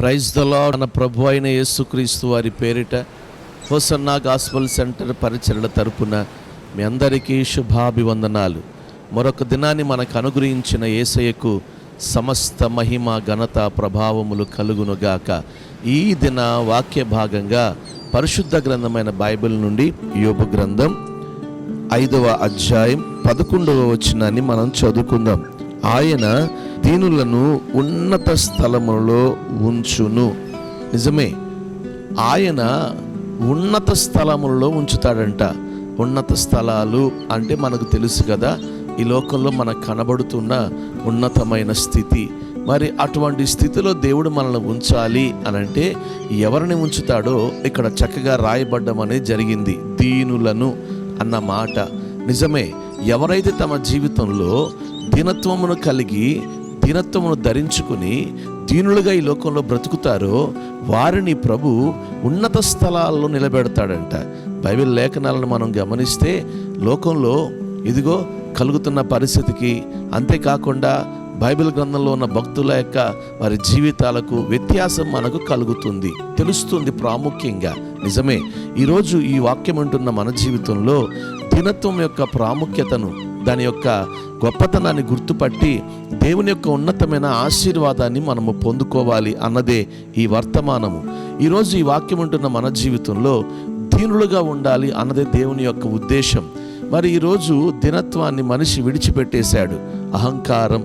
Praise దలా మన ప్రభు అయిన యేసుక్రీస్తు వారి పేరిట హోసన్నా గాస్పల్ సెంటర్ పరిచరణ తరపున మీ అందరికీ శుభాభివందనాలు. మరొక దినాన్ని మనకు అనుగ్రహించిన యేసయ్యకు సమస్త మహిమ ఘనత ప్రభావములు కలుగునుగాక. ఈ దిన వాక్య భాగంగా పరిశుద్ధ గ్రంథమైన బైబిల్ నుండి యోపు గ్రంథం ఐదవ అధ్యాయం పదకొండవ వచనాన్ని మనం చదువుకుందాం. ఆయన దీనులను ఉన్నత స్థలములో ఉంచును. నిజమే. ఆయన ఉన్నత స్థలములలో ఉంచుతాడంట. ఉన్నత స్థలాలు అంటే మనకు తెలుసు కదా ఈ లోకంలో మనకు కనబడుతున్న ఉన్నతమైన స్థితి. మరి అటువంటి స్థితిలో దేవుడు మనల్ని ఉంచాలి అని అంటే ఎవరిని ఉంచుతాడో ఇక్కడ చక్కగా రాయబడ్డం అనేది జరిగింది. దీనులను అన్న మాట. నిజమే. ఎవరైతే తమ జీవితంలో దీనత్వమును కలిగి దీనత్వమును ధరించుకుని దీనులుగా ఈ లోకంలో బ్రతుకుతారో వారిని ప్రభు ఉన్నత స్థలాల్లో నిలబెడతాడంట. బైబిల్ లేఖనాలను మనం గమనిస్తే లోకంలో ఇదిగో కలుగుతున్న పరిస్థితికి అంతేకాకుండా బైబిల్ గ్రంథంలో ఉన్న భక్తుల యొక్క వారి జీవితాలకు వ్యత్యాసం మనకు కలుగుతుంది తెలుస్తుంది ప్రాముఖ్యంగా. నిజమే ఈరోజు ఈ వాక్యం అంటున్న మన జీవితంలో దినత్వం యొక్క ప్రాముఖ్యతను దాని యొక్క గొప్పతనాన్ని గుర్తుపట్టి దేవుని యొక్క ఉన్నతమైన ఆశీర్వాదాన్ని మనము పొందుకోవాలి అన్నదే ఈ వర్తమానము. ఈరోజు ఈ వాక్యం ఉంటున్న మన జీవితంలో దీనులుగా ఉండాలి అన్నదే దేవుని యొక్క ఉద్దేశం. మరి ఈరోజు దినత్వాన్ని మనిషి విడిచిపెట్టేశాడు. అహంకారం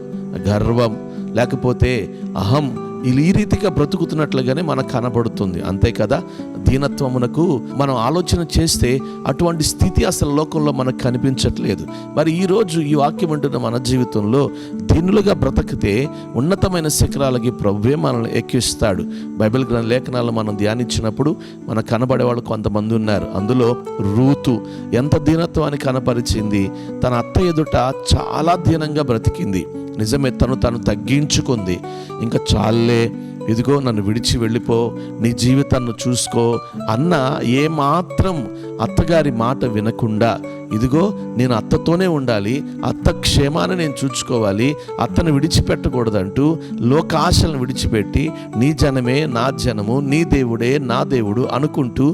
గర్వం లేకపోతే అహం ఈ రీతిగా బ్రతుకుతున్నట్లుగానే మనకు కనబడుతుంది. అంతే కదా? దీనత్వమునకు మనం ఆలోచన చేస్తే అటువంటి స్థితి అసలు లోకంలో మనకు కనిపించట్లేదు. మరి ఈరోజు ఈ వాక్యం ఉంటున్న మన జీవితంలో దీనులుగా బ్రతకితే ఉన్నతమైన శిఖరాలకి ప్రభువే మనల్ని ఎక్కిస్తాడు. బైబిల్ గ్రంథ లేఖనాలు మనం ధ్యానించినప్పుడు మన కనబడే వాళ్ళు కొంతమంది ఉన్నారు. అందులో రూతు ఎంత దీనత్వాన్ని కనపరిచింది? తన అత్త ఎదుట చాలా దీనంగా బ్రతికింది. నిజమే తను తను తగ్గించుకుంది. ఇంకా చాలే ఇదిగో నన్ను విడిచి వెళ్ళిపో నీ జీవితాన్ని చూసుకో అన్న ఏమాత్రం అత్తగారి మాట వినకుండా ఇదిగో నేను అత్తతోనే ఉండాలి అత్త క్షేమాన్ని నేను చూసుకోవాలి అత్తను విడిచిపెట్టకూడదంటూ లోకాశలను విడిచిపెట్టి నీ జనమే నా జనము నీ దేవుడే నా దేవుడు అనుకుంటూ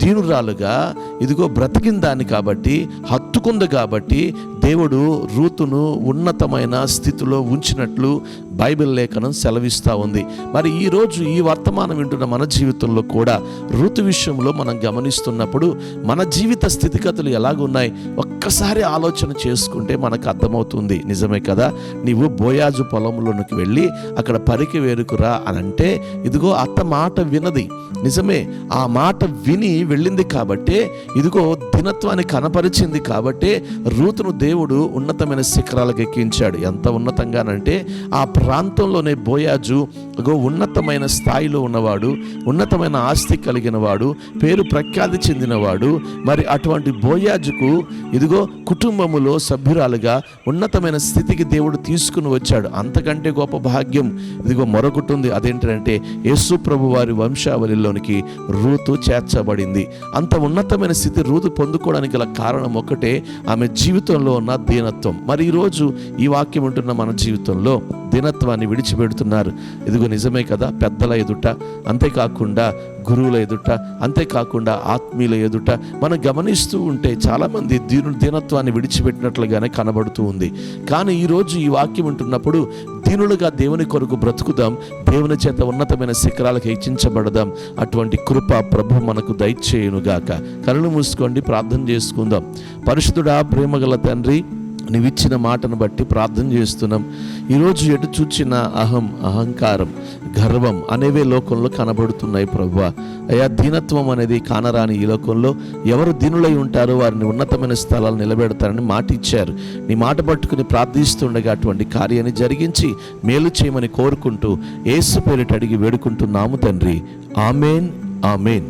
దీనురాలుగా ఇదిగో బ్రతికిందాన్ని కాబట్టి హత్తుకుంది కాబట్టి దేవుడు రూతును ఉన్నతమైన స్థితిలో ఉంచినట్లు బైబిల్ లేఖనం సెలవిస్తూ ఉంది. మరి ఈరోజు ఈ వర్తమానం వింటున్న మన జీవితంలో కూడా ఋతు విషయంలో మనం గమనిస్తున్నప్పుడు మన జీవిత స్థితిగతులు ఎలాగున్నాయి? ఒక్కసారి ఆలోచన చేసుకుంటే మనకు అర్థమవుతుంది. నిజమే కదా? నీవు బోయాజు పొలంలోనికి వెళ్ళి అక్కడ పరికి వేరుకురా అని అంటే ఇదిగో అత్త మాట వినది. నిజమే ఆ మాట విని వెళ్ళింది కాబట్టే ఇదిగో దినత్వాన్ని కనపరిచింది కాబట్టే రూతును దేవుడు ఉన్నతమైన శిఖరాలకు ఎక్కించాడు. ఎంత ఉన్నతంగానంటే ఆ ప్రాంతంలోనే బోయాజు ఇగో ఉన్నతమైన స్థాయిలో ఉన్నవాడు ఉన్నతమైన ఆస్తి కలిగిన వాడు పేరు ప్రఖ్యాతి చెందినవాడు మరి అటువంటి బోయాజుకు ఇదిగో కుటుంబములో సభ్యురాలుగా ఉన్నతమైన స్థితికి దేవుడు తీసుకుని వచ్చాడు. అంతకంటే గొప్ప భాగ్యం ఇదిగో మరొకటి ఉంది. అదేంటంటే యేసు ప్రభు వారి వంశావళిలో వంశావళిలోనికి రూతు చేర్చబడింది. అంత ఉన్నతమైన స్థితి రూతు పొందుకోవడానికి గల కారణం ఒకటే ఆమె జీవితంలో ఉన్న దీనత్వం. మరి ఈరోజు ఈ వాక్యం ఉంటున్న మన జీవితంలో దీనత్వాన్ని విడిచిపెడుతున్నారు. ఇదిగో నిజమే కదా పెద్దల ఎదుట అంతేకాకుండా గురువుల ఎదుట అంతేకాకుండా ఆత్మీయుల ఎదుట మనం గమనిస్తూ ఉంటే చాలామంది దీను దీనత్వాన్ని విడిచిపెట్టినట్లుగానే కనబడుతూ ఉంది. కానీ ఈరోజు ఈ వాక్యం ఉంటున్నప్పుడు దీనులుగా దేవుని కొరకు బ్రతుకుదాం. దేవుని చేత ఉన్నతమైన శిఖరాలకు హెచ్చించబడదాం. అటువంటి కృప ప్రభు మనకు దయచేయునుగాక. కళ్ళు మూసుకోండి ప్రార్థన చేసుకుందాం. పరిశుద్ధుడా ప్రేమగల తండ్రి నీవిచ్చిన మాటను బట్టి ప్రార్థన చేస్తున్నాం. ఈరోజు ఎటు చూచిన అహం అహంకారం గర్వం అనేవే లోకంలో కనబడుతున్నాయి ప్రభు. అయా దీనత్వం అనేది కానరాని ఈ లోకంలో ఎవరు దీనులై ఉంటారో వారిని ఉన్నతమైన స్థలాలు నిలబెడతారని మాట ఇచ్చారు నీ మాట పట్టుకుని ప్రార్థిస్తుండగా అటువంటి కార్యాన్ని జరిగించి మేలు చేయమని కోరుకుంటూ ఏసు పేరిట అడిగి వేడుకుంటున్నాము తండ్రి. Amen amen.